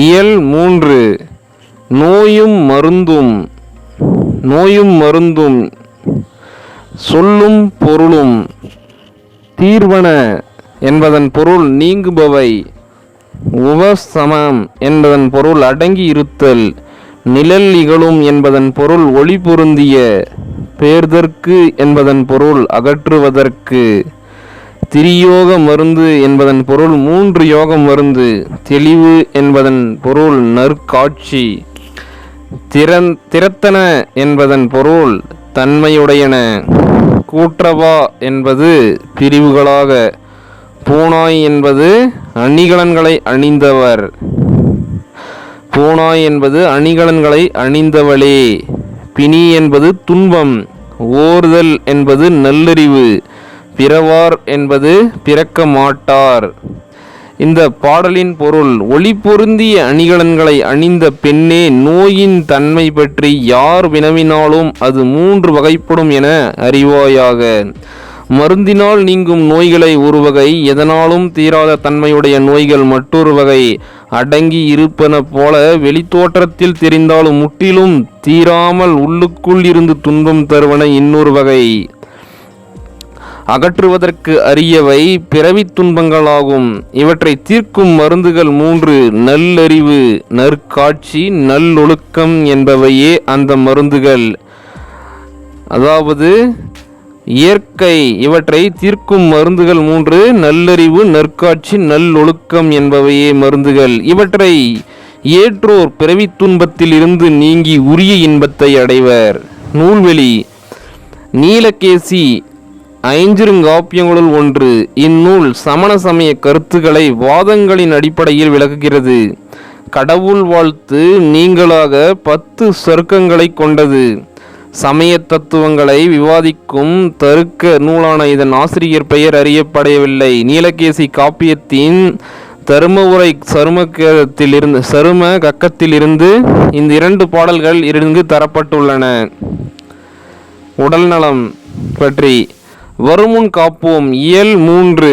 இயல் மூன்று. நோயும் மருந்தும் நோயும் மருந்தும் சொல்லும் பொருளும் தீர்வன என்பதன் பொருள் நீங்குபவை. உபசமம் என்பதன் பொருள் அடங்கி இருத்தல் நிழல் இகழும் என்பதன் பொருள் ஒளி பொருந்திய பேர்தற்கு என்பதன் பொருள் அகற்றுவதற்கு. திரியோக மருந்து என்பதன் பொருள் மூன்று யோக மருந்து தெளிவு என்பதன் பொருள் நற்காட்சி. திறன் திறத்தன என்பதன் பொருள் தன்மையுடையன. கூற்றவா என்பது பிரிவுகளாக பூனாய் என்பது அணிகலன்களை அணிந்தவர். பூனாய் என்பது அணிகலன்களை அணிந்தவளே. பிணி என்பது துன்பம். ஓர்தல் என்பது நல்லறிவு. பிறவார் என்பது பிறக்க மாட்டார் இந்த பாடலின் பொருள் ஒளி பொருந்திய அணிகலன்களை அணிந்த பெண்ணே நோயின் தன்மை பற்றி யார் வினவினாலும் அது மூன்று வகைப்படும் என அறிவாயாக. மருந்தினால் நீங்கும் நோய்களை ஒரு வகை எதனாலும் தீராத தன்மையுடைய நோய்கள் மற்றொரு வகை. அடங்கி இருப்பன போல வெளித்தோற்றத்தில் தெரிந்தாலும் முற்றிலும் தீராமல் உள்ளுக்குள் இருந்து துன்பம் தருவன இன்னொரு வகை. அகற்றுவதற்கு அரியவை பிறவி துன்பங்களாகும். இவற்றை தீர்க்கும் மருந்துகள் மூன்று நல்லறிவு நற்காட்சி நல்லொழுக்கம் என்பவையே அந்த மருந்துகள். அதாவது இயற்கை இவற்றை தீர்க்கும் மருந்துகள் மூன்று நல்லறிவு நற்காட்சி நல்லொழுக்கம் என்பவையே மருந்துகள். இவற்றை ஏற்றோர் பிறவி துன்பத்தில் இருந்து நீங்கி உரிய இன்பத்தை அடைவர். நூல்வெளி நீலகேசி ஐஞ்சிருங்காப்பியங்களுள் ஒன்று. இந்நூல் சமண சமய கருத்துக்களை வாதங்களின் அடிப்படையில் விளக்குகிறது. கடவுள் வாழ்த்து நீங்களாக பத்து சருக்கங்களை கொண்டது. சமய தத்துவங்களை விவாதிக்கும் தருக்க நூலான இதன் ஆசிரியர் பெயர் அறியப்படவில்லை. நீலகேசி காப்பியத்தின் தரும உரை சருமக்கத்தில் இருந்து சரும கக்கத்திலிருந்து இந்த இரண்டு பாடல்கள் இருந்து தரப்பட்டுள்ளன. உடல்நலம் பற்றி வருமுன் காப்போம் இயல் மூன்று.